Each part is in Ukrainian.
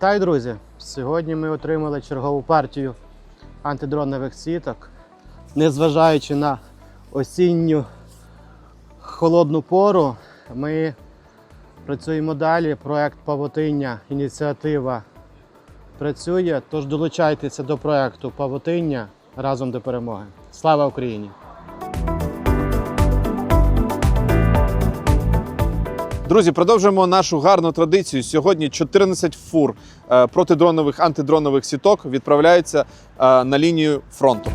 Вітаю, друзі! Сьогодні ми отримали чергову партію антидронових сіток. Незважаючи на осінню холодну пору, ми працюємо далі. Проект Павутиння, ініціатива працює. Тож долучайтеся до проекту Павутиння разом до перемоги. Слава Україні! Друзі, продовжуємо нашу гарну традицію. Сьогодні 14 фур е, протидронових антидронових сіток відправляються е, на лінію фронту.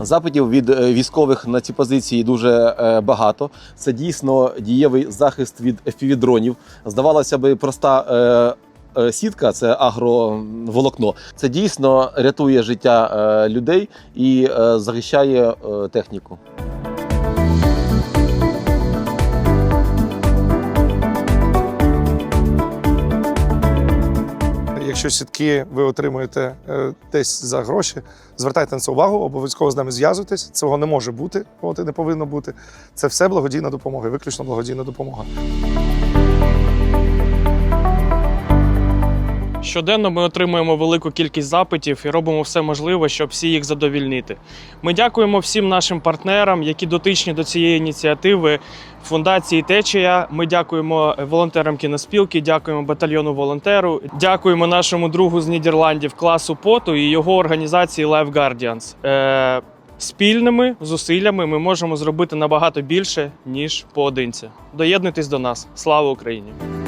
Запитів від е, військових на ці позиції дуже багато. Це дійсно дієвий захист від FPV-дронів. Здавалося би, проста сітка це агроволокно. Це дійсно рятує життя е, людей і е, захищає е, техніку. Якщо сітки ви отримуєте е, десь за гроші, звертайте на це увагу, обов'язково з нами зв'язуйтесь. Цього не може бути, от і не повинно бути. Це все благодійна допомога, виключно благодійна допомога. Щоденно ми отримуємо велику кількість запитів і робимо все можливе, щоб всі їх задовільнити. Ми дякуємо всім нашим партнерам, які дотичні до цієї ініціативи. Фундації Течія. Ми дякуємо волонтерам кіноспілки, дякуємо батальйону волонтеру, дякуємо нашому другу з Нідерландів класу поту і його організації Life Guardians. Е, спільними зусиллями ми можемо зробити набагато більше ніж поодинці. Доєднуйтесь до нас. Слава Україні!